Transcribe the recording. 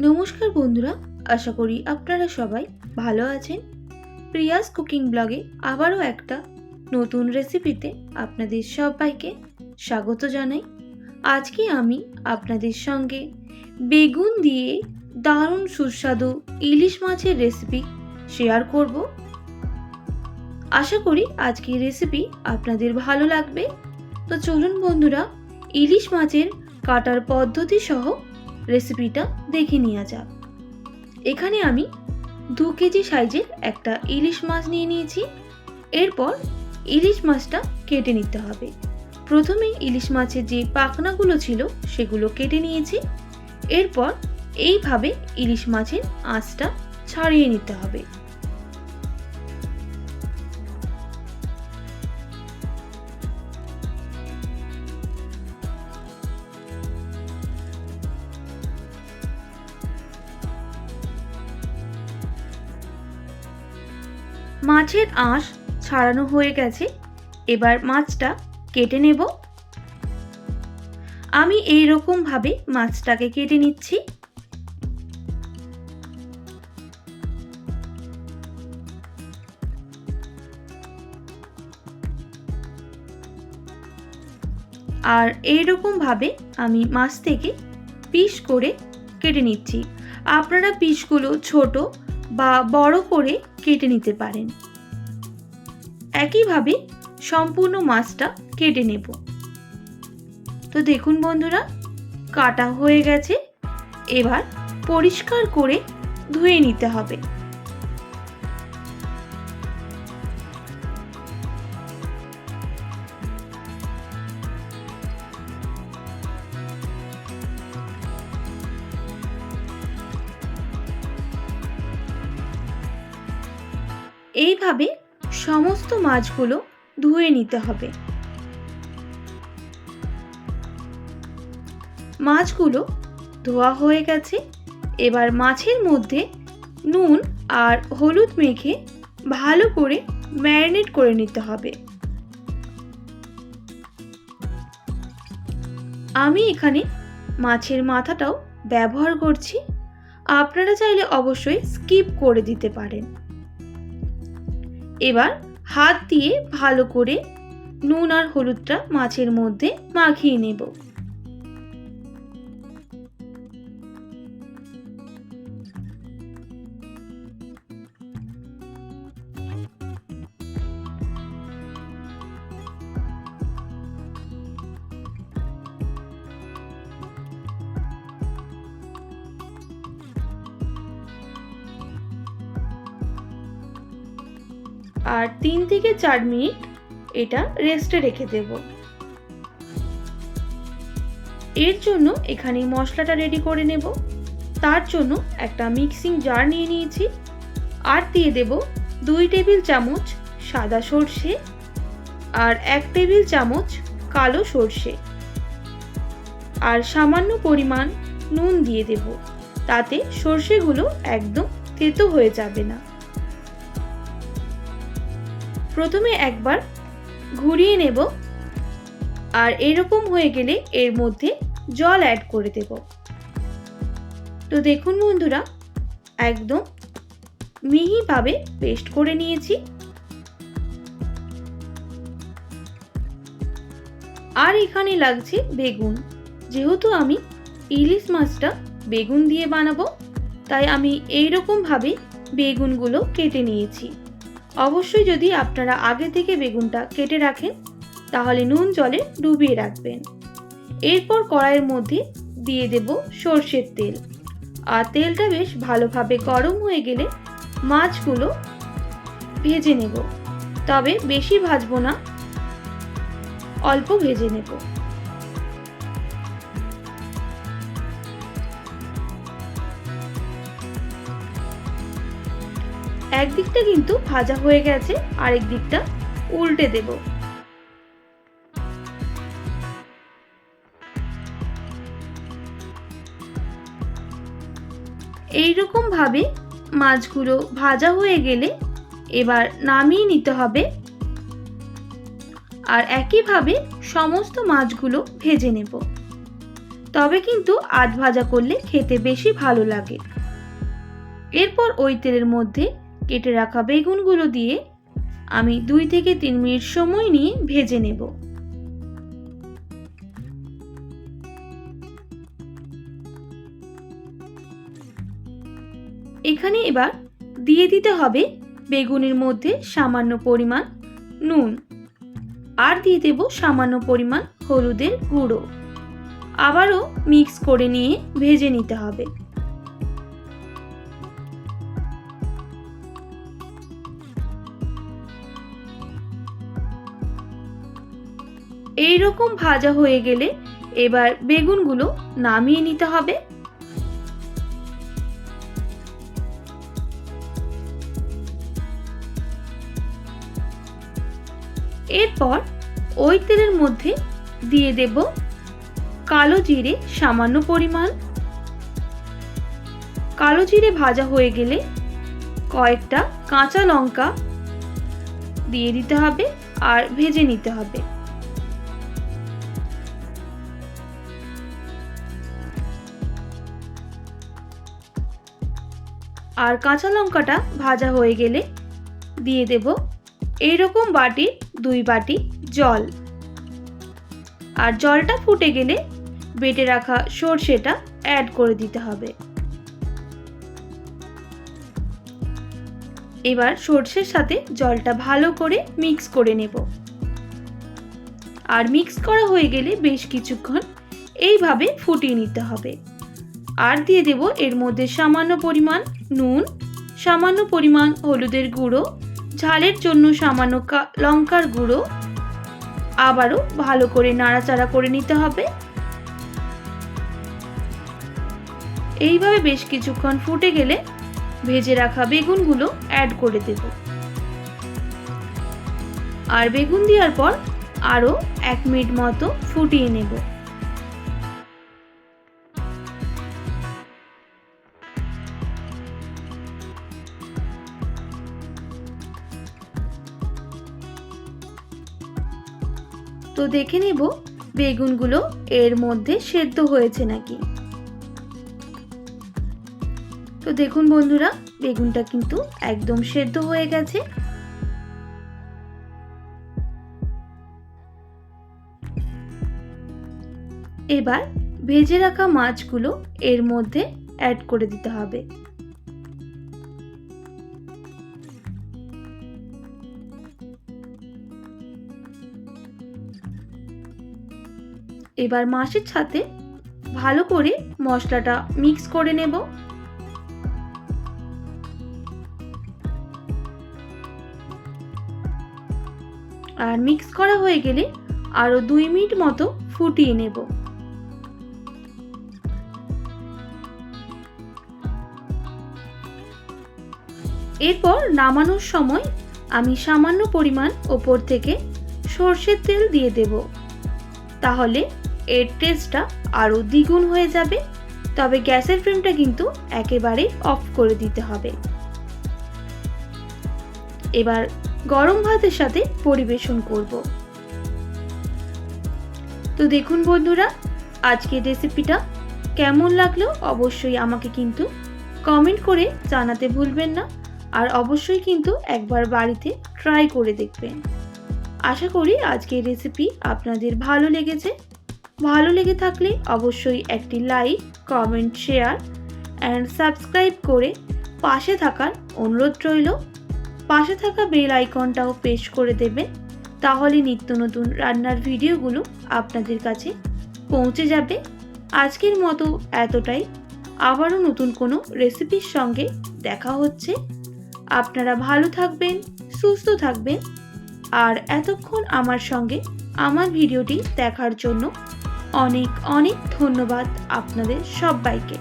নমস্কার বন্ধুরা, আশা করি আপনারা সবাই ভালো আছেন। প্রিয়াস কুকিং ব্লগে আবারও একটা নতুন রেসিপিতে আপনাদের সবাইকে স্বাগত জানাই। আজকে আমি আপনাদের সঙ্গে বেগুন দিয়ে দারুণ সুস্বাদু ইলিশ মাছের রেসিপি শেয়ার করব। আশা করি আজকের রেসিপি আপনাদের ভালো লাগবে। তো চলুন বন্ধুরা, ইলিশ মাছের কাটার পদ্ধতি সহ রেসিপিটা দেখে নেওয়া যাক। এখানে আমি দু কেজি সাইজের একটা ইলিশ মাছ নিয়ে নিয়েছি। এরপর ইলিশ মাছটা কেটে নিতে হবে। প্রথমে ইলিশ মাছের যে পাখনাগুলো ছিল সেগুলো কেটে নিয়েছি। এরপর এইভাবে ইলিশ মাছের আঁচটা ছাড়িয়ে নিতে হবে। মাছের আঁশ ছাড়ানো হয়ে গেছে। এবার মাছটা কেটে নেব। আমি এই ভাবে মাছটাকে কেটে নিচ্ছি। আর ভাবে আমি মাছ থেকে পিস করে কেটে নিচ্ছি। আপনারা পিসগুলো ছোট বা বড় করে কেটে নিতে পারেন। একইভাবে সম্পূর্ণ মাছটা কেটে নেব। তো দেখুন বন্ধুরা, কাটা হয়ে গেছে। এবার পরিষ্কার করে ধুয়ে নিতে হবে। এইভাবে সমস্ত মাছগুলো ধুয়ে নিতে হবে। মাছগুলো ধোয়া হয়ে গেছে। এবার মাছের মধ্যে নুন আর হলুদ মেখে ভালো করে ম্যারিনেট করে নিতে হবে। আমি এখানে মাছের মাথাটাও ব্যবহার করছি। আপনারা চাইলে অবশ্যই স্কিপ করে দিতে পারেন। এবার হাত দিয়ে ভালো করে নুন আর হলুদটা মাছের মধ্যে মাখিয়ে নেব। আর তিন থেকে চার মিনিট এটা রেস্টে রেখে দেব। এর জন্য এখানে মশলাটা রেডি করে নেব। তার জন্য একটা মিক্সিং জার নিয়ে নিয়েছি। আর দিয়ে দেব দুই টেবিল চামচ সাদা সর্ষে আর এক টেবিল চামচ কালো সর্ষে। আর সামান্য পরিমাণ নুন দিয়ে দেব। তাতে সর্ষেগুলো একদম তেতো হয়ে যাবে না। প্রথমে একবার ঘুরিয়ে নেব আর এরকম হয়ে গেলে এর মধ্যে জল অ্যাড করে দেব। তো দেখুন বন্ধুরা, একদম মিহিভাবে পেস্ট করে নিয়েছি। আর এখানে লাগছে বেগুন। যেহেতু আমি ইলিশ মাছটা বেগুন দিয়ে বানাবো, তাই আমি এইরকমভাবে বেগুনগুলো কেটে নিয়েছি। অবশ্যই যদি আপনারা আগে থেকে বেগুনটা কেটে রাখেন, তাহলে নুন জলে ডুবিয়ে রাখবেন। এরপর কড়াইয়ের মধ্যে দিয়ে দেব সর্ষের তেল। আর তেলটা বেশ ভালোভাবে গরম হয়ে গেলে মাছগুলো ভেজে নেব। তবে বেশি ভাজবো না, অল্প ভেজে নেব। একদিকটা কিন্তু ভাজা হয়ে গেছে, আরেক দিকটা উল্টে দেব। এইরকম ভাবে মাছগুলো ভাজা হয়ে গেলে এবার নামিয়ে নিতে হবে আর একইভাবে সমস্ত মাছগুলো ভেজে নেব। তবে কিন্তু আধ ভাজা করলে খেতে বেশি ভালো লাগে। এরপর ওই তেলের মধ্যে কেটে রাখা বেগুনগুলো দিয়ে আমি দুই থেকে তিন মিনিট সময় নিয়ে ভেজে নেব। এখানে এবার দিয়ে দিতে হবে বেগুনের মধ্যে সামান্য পরিমাণ নুন আর দিয়ে দেব সামান্য পরিমাণ হলুদের গুঁড়ো। আবারও মিক্স করে নিয়ে ভেজে নিতে হবে। এই রকম ভাজা হয়ে গেলে এবার বেগুনগুলো নামিয়ে নিতে হবে। এরপর ওই তেলের মধ্যে দিয়ে দেব কালো জিরে সামান্য পরিমাণ। কালো জিরে ভাজা হয়ে গেলে কয়েকটা কাঁচা লঙ্কা দিয়ে দিতে হবে আর ভেজে নিতে হবে। আর কাঁচা লঙ্কাটা ভাজা হয়ে গেলে দিয়ে দেব এইরকম বাটি, দুই বাটি জল। আর জলটা ফুটে গেলে বেটে রাখা সর্ষেটা অ্যাড করে দিতে হবে। এবার সর্ষের সাথে জলটা ভালো করে মিক্স করে নেব। আর মিক্স করা হয়ে গেলে বেশ কিছুক্ষণ এইভাবে ফুটিয়ে নিতে হবে। আর দিয়ে দেব এর মধ্যে সামান্য পরিমাণ নুন, সামান্য পরিমাণ হলুদের গুঁড়ো, ঝালের জন্য সামান্য লঙ্কার গুঁড়ো। আবারও ভালো করে নাড়াচাড়া করে নিতে হবে। এইভাবে বেশ কিছুক্ষণ ফুটে গেলে ভেজে রাখা বেগুনগুলো অ্যাড করে দেব। আর বেগুন দেওয়ার পর আরও এক মিনিট মতো ফুটিয়ে নেব। তো দেখে নেব, বেগুনগুলো এর মধ্যে সেদ্ধ হয়েছে নাকি। তো দেখুন বন্ধুরা, বেগুনটা কিন্তু একদম সেদ্ধ হয়ে গেছে। এবার ভেজে রাখা মাছগুলো এর মধ্যে অ্যাড করে দিতে হবে। এবার মাছের সাথে ভালো করে মশলাটা মিক্স করে নেব। আর মিক্স করা হয়ে গেলে আরও দুই মিনিট মতো ফুটিয়ে নেব। এরপর নামানোর সময় আমি সামান্য পরিমাণ ওপর থেকে সর্ষের তেল দিয়ে দেব। তাহলে এর টেস্টটা আরও দ্বিগুণ হয়ে যাবে। তবে গ্যাসের ফ্লেমটা কিন্তু একেবারেই অফ করে দিতে হবে। এবার গরম ভাতের সাথে পরিবেশন করব। তো দেখুন বন্ধুরা, আজকের রেসিপিটা কেমন লাগল অবশ্যই আমাকে কিন্তু কমেন্ট করে জানাতে ভুলবেন না। আর অবশ্যই কিন্তু একবার বাড়িতে ট্রাই করে দেখবেন। আশা করি আজকের রেসিপি আপনাদের ভালো লেগেছে। ভালো লেগে থাকলে অবশ্যই একটি like, comment, share and subscribe করে পাশে থাকার অনুরোধ রইল। পাশে থাকা বেল আইকনটাও পেশ করে দেবেন। তাহলে নিত্য নতুন রান্নার ভিডিওগুলো আপনাদের কাছে পৌঁছে যাবে। আজকের মতো এতটাই। আবারও নতুন কোনো রেসিপির সঙ্গে দেখা হচ্ছে। আপনারা ভালো থাকবেন, সুস্থ থাকবেন। আর এতক্ষণ আমার সঙ্গে আমার ভিডিওটি দেখার জন্য অনেক অনেক ধন্যবাদ আপনাদের সবাইকে।